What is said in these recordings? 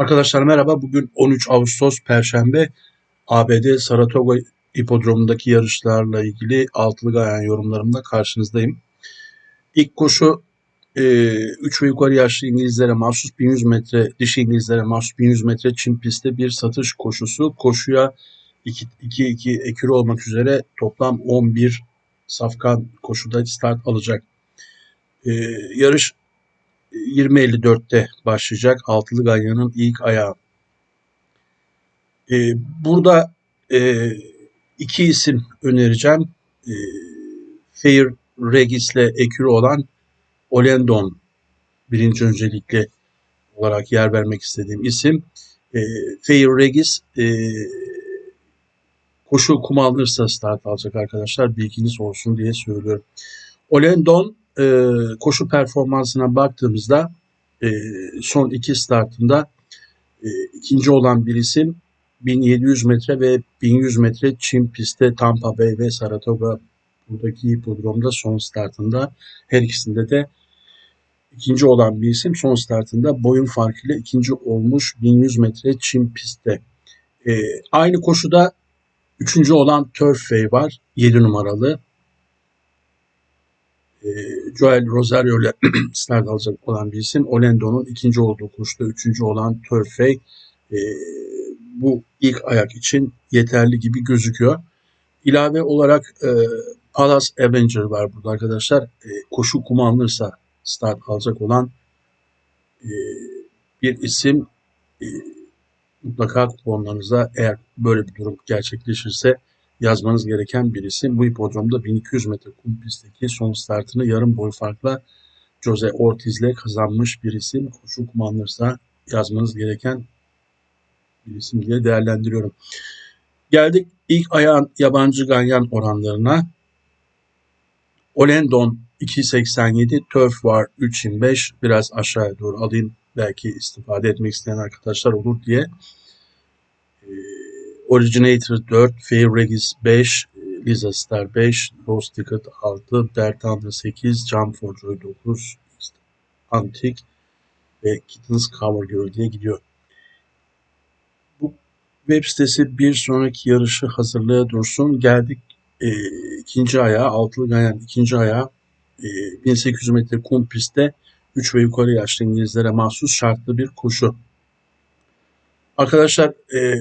Arkadaşlar merhaba. Bugün 13 Ağustos Perşembe ABD Saratoga İpodromu'ndaki yarışlarla ilgili altılı gayan yorumlarımla karşınızdayım. İlk koşu 3 ve yukarı yaşlı İngilizlere mahsus 1100 metre, dişi İngilizlere mahsus 1100 metre çim pistte bir satış koşusu. Koşuya 2-2 ekürü olmak üzere toplam 11 safkan koşuda start alacak. E, yarış 20.54'te başlayacak Altılı Ganyan'ın ilk ayağı. Ee, burada e, iki isim önereceğim. E, Fair Regis'le ekürü olan Olendon birinci öncelikli olarak yer vermek istediğim isim. E, Fair Regis e, koşu kum start alacak arkadaşlar. Bilginiz olsun diye söylüyorum. Olendon e, koşu performansına baktığımızda e, son iki startında e, ikinci olan bir isim 1700 metre ve 1100 metre çim pistte Tampa Bay ve Saratoga buradaki hipodromda son startında her ikisinde de ikinci olan bir isim son startında boyun farkıyla ikinci olmuş 1100 metre çim pistte. E, aynı koşuda üçüncü olan Turfway var 7 numaralı e, Joel Rosario ile start alacak olan bir isim. Olendo'nun ikinci olduğu koşuda üçüncü olan Turfey e, bu ilk ayak için yeterli gibi gözüküyor. İlave olarak e, Palace Avenger var burada arkadaşlar. E, koşu kumanlırsa start alacak olan e, bir isim e, mutlaka kuponlarınızda eğer böyle bir durum gerçekleşirse yazmanız gereken bir isim. Bu hipodromda 1200 metre kum pistteki son startını yarım boy farkla Jose Ortiz ile kazanmış bir isim. Koşu kumanlarsa yazmanız gereken bir isim diye değerlendiriyorum. Geldik ilk ayağın yabancı ganyan oranlarına. Olendon 2.87, Turf var 3.25. Biraz aşağıya doğru alayım. Belki istifade etmek isteyen arkadaşlar olur diye. Originator 4, Fair Regis 5, Lisa Star 5, Lost Ticket 6, Bertanda 8, Jump for Joy 9, Antik ve Kittens Cover Girl diye gidiyor. Bu web sitesi bir sonraki yarışı hazırlığa dursun. Geldik e, ikinci ayağa, altılı gayan ikinci ayağa e, 1800 metre kum pistte 3 ve yukarı yaşlı İngilizlere mahsus şartlı bir koşu. Arkadaşlar e,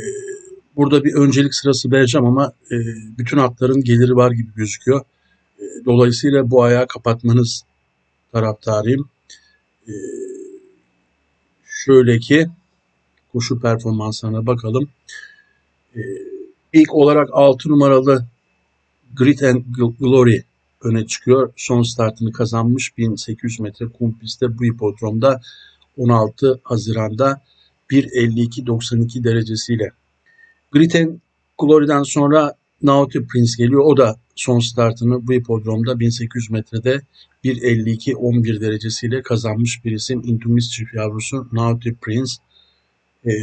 Burada bir öncelik sırası vereceğim ama e, bütün atların geliri var gibi gözüküyor. E, dolayısıyla bu ayağı kapatmanız taraftarıyım. E, şöyle ki koşu performanslarına bakalım. E, ilk olarak 6 numaralı Grit and Glory öne çıkıyor. Son startını kazanmış 1800 metre kum pistte bu hipodromda 16 Haziran'da 1.52.92 derecesiyle Griten Glory'den sonra Naughty Prince geliyor. O da son startını bu hipodromda 1800 metrede 1.52-11 derecesiyle kazanmış bir isim. Into Mischief yavrusu Naughty Prince. E, ee,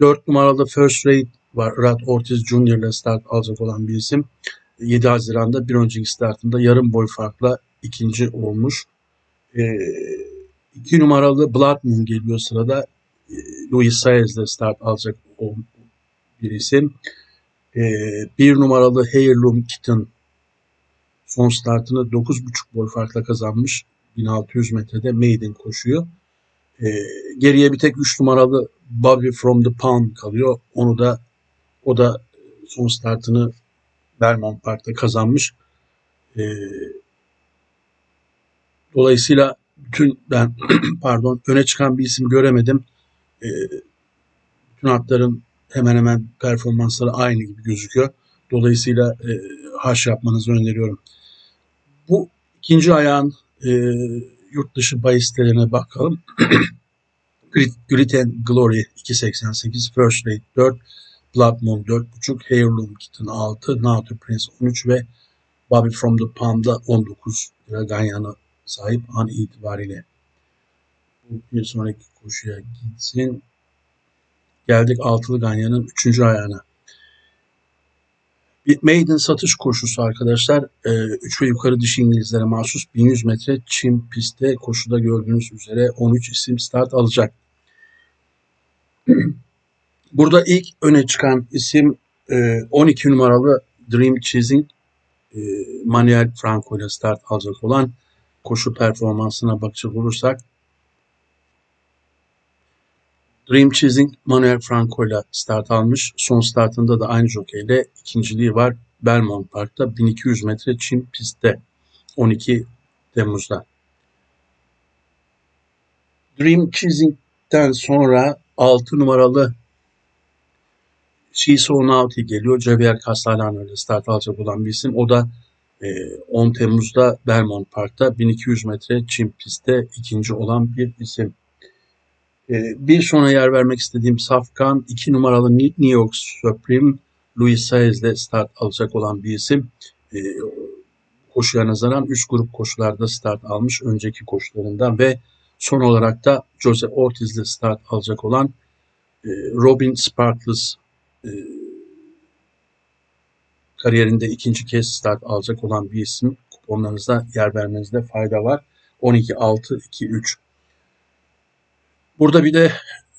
4 numaralı First Rate var. Rad Ortiz Jr. ile start alacak olan bir isim. 7 Haziran'da bir önceki startında yarım boy farkla ikinci olmuş. 2 e, numaralı Blood Moon geliyor sırada. E, Louis Saez ile start alacak bir isim. E, bir numaralı Heirloom Kitten son startını 9.5 boy farkla kazanmış. 1600 metrede maiden koşuyor. E, geriye bir tek 3 numaralı Bobby from the Pound kalıyor. Onu da o da son startını Belmont Park'ta kazanmış. E, dolayısıyla bütün ben pardon öne çıkan bir isim göremedim. E, bütün atların hemen hemen performansları aynı gibi gözüküyor. Dolayısıyla e, haş yapmanızı öneriyorum. Bu ikinci ayağın e, yurt dışı bahis sitelerine bakalım. Grit and Glory 2.88, First Rate 4, Blood Moon 4.5, Heirloom Kitten 6, Naughty Prince 13 ve Bobby From The Palm'da 19 lira Ganyan'a sahip an itibariyle. Bir sonraki koşuya gitsin. Geldik altılı ganyanın üçüncü ayağına. Maiden satış koşusu arkadaşlar. 3 e, ve yukarı dişi İngilizlere mahsus 1100 metre çim pistte koşuda gördüğünüz üzere 13 isim start alacak. Burada ilk öne çıkan isim e, 12 numaralı Dream Chasing e, Manuel Franco ile start alacak olan koşu performansına bakacak olursak Dream Chasing Manuel Franco ile start almış. Son startında da aynı jokeyle ikinciliği var. Belmont Park'ta 1200 metre çim pistte 12 Temmuz'da. Dream Chasing'den sonra 6 numaralı She's So Naughty geliyor. Javier Castellano ile start alacak olan bir isim. O da e, 10 Temmuz'da Belmont Park'ta 1200 metre çim pistte ikinci olan bir isim. E, bir sonra yer vermek istediğim Safkan 2 numaralı New York Supreme Luis Saez ile start alacak olan bir isim. E, koşuya nazaran üst grup koşularda start almış önceki koşularından ve son olarak da Jose Ortiz ile start alacak olan e, Robin Sparkles e, kariyerinde ikinci kez start alacak olan bir isim. Kuponlarınızda yer vermenizde fayda var. 12-6-2-3. Burada bir de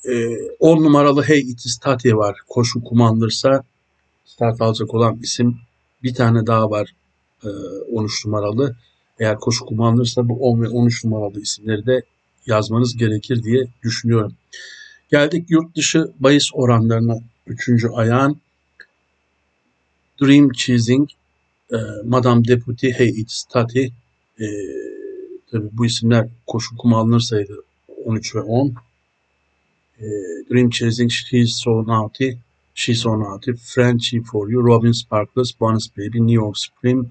e, 10 numaralı Hey It Is Tati var. Koşu kumandırsa start alacak olan isim. Bir tane daha var e, 13 numaralı. Eğer koşu kumandırsa bu 10 ve 13 numaralı isimleri de yazmanız gerekir diye düşünüyorum. Geldik yurt dışı bahis oranlarına. Üçüncü ayağın Dream Cheesing, e, Madame Deputy, Hey It's Tati. E, tabii bu isimler koşu kumu alınırsaydı 13 ve 10. E, Dream Chasing, She's So Naughty, She's So Naughty, Frenchy For You, Robin Sparkles, Bonus Baby, New York Supreme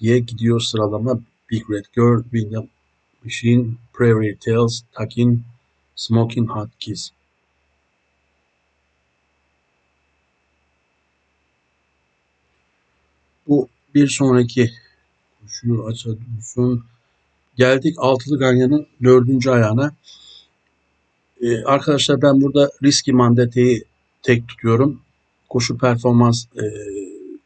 diye gidiyor sıralama. Big Red Girl, William Machine, Prairie Tales, Takin, Smoking Hot Kiss. Bu bir sonraki koşuyu açabiliyorsun. Geldik altılı ganyanın dördüncü ayağına. Ee, arkadaşlar ben burada riski mandateyi tek tutuyorum. Koşu performans e,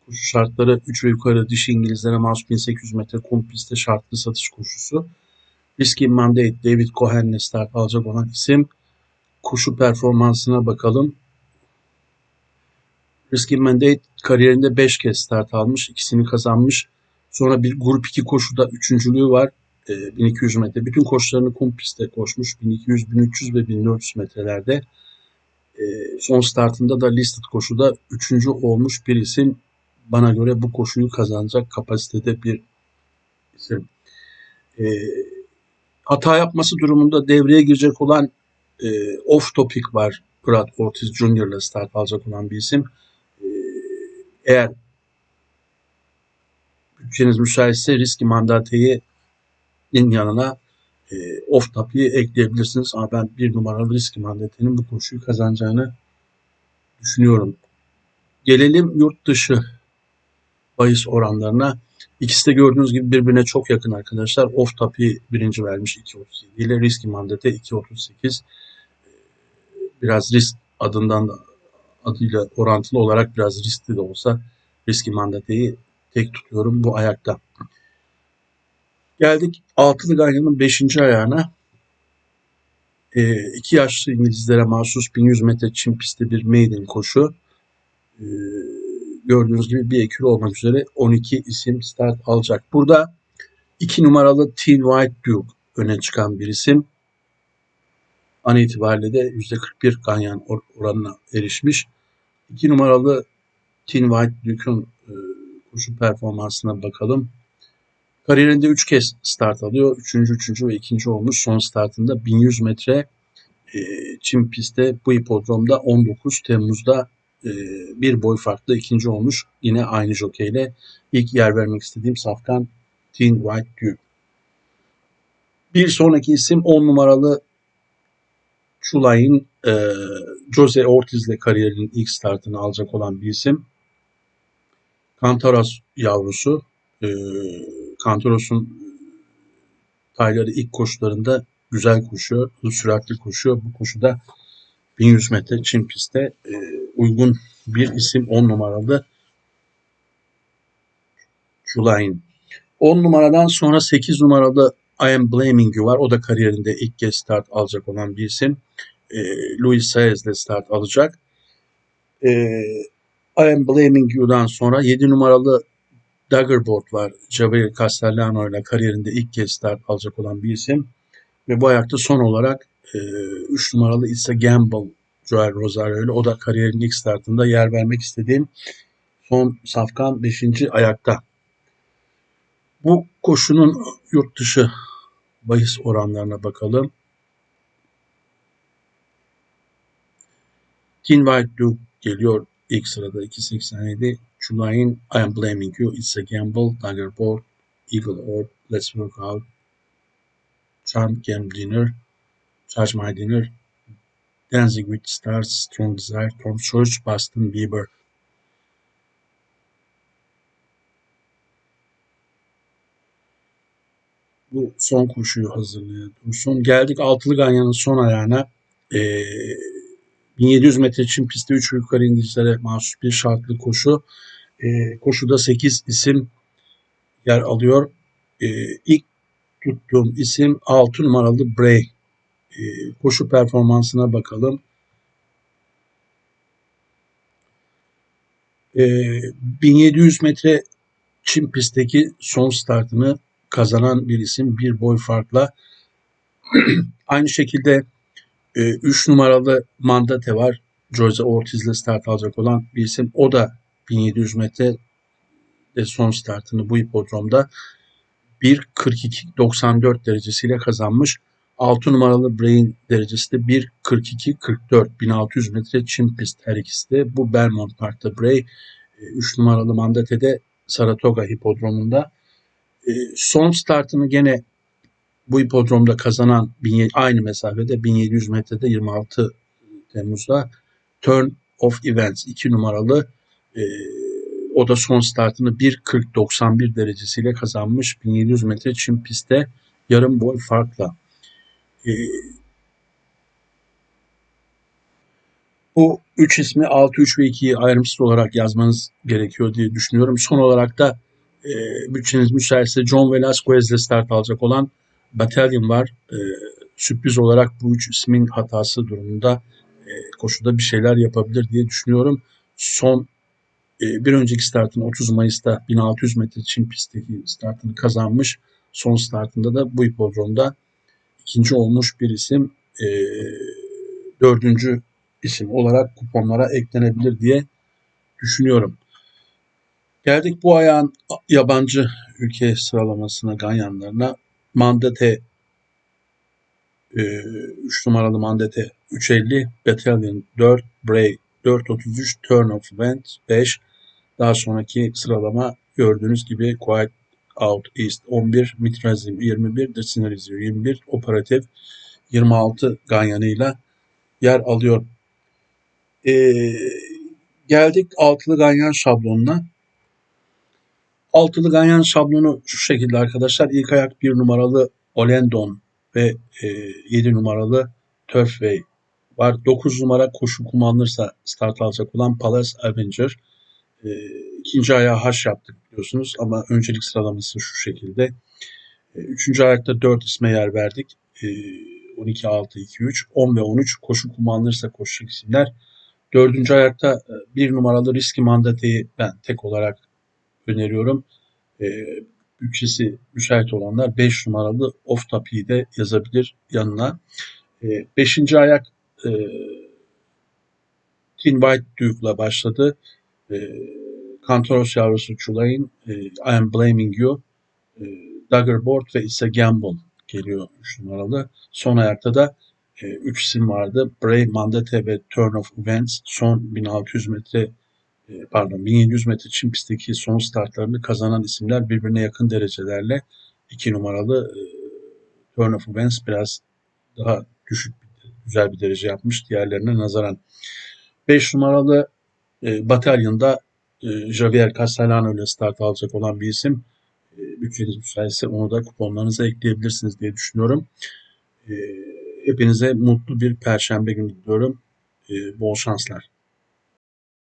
koşu şartları 3 ve yukarı dişi İngilizlere mahsus 1800 metre kum pistte şartlı satış koşusu. Riski mandate David Cohen'le start alacak olan isim. Koşu performansına bakalım. Risky Mandate kariyerinde 5 kez start almış. ikisini kazanmış. Sonra bir grup 2 koşuda üçüncülüğü var. E, 1200 metre. Bütün koşularını kum pistte koşmuş. 1200, 1300 ve 1400 metrelerde. E, son startında da listed koşuda üçüncü olmuş bir isim. Bana göre bu koşuyu kazanacak kapasitede bir isim. E, hata yapması durumunda devreye girecek olan e, off topic var. Brad Ortiz Jr. ile start alacak olan bir isim. E, eğer bütçeniz müsaitse riski mandateyi yanına e, off topic'i ekleyebilirsiniz. Ama ben bir numaralı riski mandatenin bu koşuyu kazanacağını düşünüyorum. Gelelim yurt dışı bahis oranlarına. İkisi de gördüğünüz gibi birbirine çok yakın arkadaşlar. Off tapi birinci vermiş 2.37 ile riski mandate 2.38. Biraz risk adından da adıyla orantılı olarak biraz riskli de olsa riski mandateyi tek tutuyorum bu ayakta. Geldik altılı ganyanın 5. ayağına. E, iki yaşlı İngilizlere mahsus 1100 metre çim pistte bir maiden koşu. E, gördüğünüz gibi bir ekürü olmak üzere 12 isim start alacak. Burada 2 numaralı Teen White Duke öne çıkan bir isim. An itibariyle de %41 ganyan oranına erişmiş. 2 numaralı Teen White Duke'un e, koşu performansına bakalım. Kariyerinde 3 kez start alıyor. 3. 3. ve 2. olmuş. Son startında 1100 metre e, çim pistte bu hipodromda 19 Temmuz'da e, bir boy farklı ikinci olmuş. Yine aynı jokeyle ilk yer vermek istediğim Safkan Teen White Duke. Bir sonraki isim 10 numaralı Chulay'ın e, Jose Ortiz ile kariyerinin ilk startını alacak olan bir isim. Kantaros yavrusu. E, Kantaros'un tayları ilk koşularında güzel koşuyor, süratli koşuyor. Bu koşuda 1100 metre çim pistte e, uygun bir isim 10 numaralı Julain. 10 numaradan sonra 8 numaralı I Am Blaming You var. O da kariyerinde ilk kez start alacak olan bir isim. e, Luis Saez'le start alacak. E, I Am Blaming You'dan sonra 7 numaralı Daggerboard var. Javier Castellano ile kariyerinde ilk kez start alacak olan bir isim. Ve bu ayakta son olarak 3 e, numaralı It's a Gamble Joel Rosario ile o da kariyerinin ilk startında yer vermek istediğim son safkan 5. ayakta. Bu koşunun yurt dışı bahis oranlarına bakalım. Kin White Duke geliyor ilk sırada 2.87. Chulain I Am Blaming You, It's a Gamble, Daggerboard, Eagle Orb, Let's Work Out, Charm Game Dinner, Charge My Dinner, Dancing with Stars, Strong Desire, Tom Church, Boston Bieber. Bu son koşuyu hazırlıyor. Son geldik altılı ganyanın son ayağına. Ee, 1700 metre çim pistte 3 yukarı indicilere mahsus bir şartlı koşu. E, koşuda 8 isim yer alıyor. E, ilk tuttuğum isim 6 numaralı Bray. E, koşu performansına bakalım. E, 1700 metre çim pistteki son startını kazanan bir isim bir boy farkla. Aynı şekilde 3 e, numaralı Mandate var. Jose Ortiz'le start alacak olan bir isim. O da 1700 metre de son startını bu hipodromda 1.42.94 derecesiyle kazanmış. 6 numaralı Brain derecesi de 1.42.44 1600 metre çim pist her ikisi de. Bu Belmont Park'ta Bray. 3 numaralı Mandate'de Saratoga hipodromunda. E, son startını gene bu hipodromda kazanan aynı mesafede 1700 metrede 26 Temmuz'da Turn of Events 2 numaralı e, o da son startını 1.40-91 derecesiyle kazanmış 1700 metre çim pistte yarım boy farkla. E, bu üç ismi 6, 3 ve 2'yi ayrımsız olarak yazmanız gerekiyor diye düşünüyorum. Son olarak da e, bütçeniz müsaitse John Velasquez ile start alacak olan Battalion var. E, sürpriz olarak bu üç ismin hatası durumunda e, koşuda bir şeyler yapabilir diye düşünüyorum. Son bir önceki startını 30 Mayıs'ta 1600 metre çim pistteki startını kazanmış. Son startında da bu hipodromda ikinci olmuş bir isim. E, dördüncü isim olarak kuponlara eklenebilir diye düşünüyorum. Geldik bu ayağın yabancı ülke sıralamasına, ganyanlarına. Mandate 3 numaralı Mandate 350, Battalion 4, Bray 433, Turn of Event 5. Daha sonraki sıralama gördüğünüz gibi Quiet Out East 11, Mitrazim 21, Desinerizm 21, Operatif 26 ganyanıyla yer alıyor. Ee, geldik altılı ganyan şablonuna. Altılı ganyan şablonu şu şekilde arkadaşlar. İlk ayak bir numaralı Olendon ve e, 7 numaralı Turfway var. 9 numara koşu kullanılırsa start alacak olan Palace Avenger. E, ikinci ayağı haş yaptık biliyorsunuz ama öncelik sıralaması şu şekilde. E, üçüncü ayakta 4 isme yer verdik. E, 12, 6, 2, 3, 10 ve 13 koşu kullanılırsa koşacak isimler. Dördüncü ayakta e, bir numaralı riski mandateyi ben tek olarak öneriyorum. E, bütçesi müsait olanlar 5 numaralı off tapiyi de yazabilir yanına. 5. E, ayak e, Tin White Duke'la başladı. E, Kantaros yavrusu Chulain, e, I Am Blaming You, e, Daggerboard ve It's a Gamble geliyor 3 numaralı. Son ayakta da 3 e, üç isim vardı. Bray, Mandate ve Turn of Events son 1600 metre e, pardon 1700 metre çim pistteki son startlarını kazanan isimler birbirine yakın derecelerle 2 numaralı e, Turn of Events biraz daha düşük güzel bir derece yapmış diğerlerine nazaran. 5 numaralı e, Batalyon'da e, Javier Castellano ile start alacak olan bir isim. E, bütçeniz müsaitse onu da kuponlarınıza ekleyebilirsiniz diye düşünüyorum. E, hepinize mutlu bir perşembe günü diliyorum. E, bol şanslar.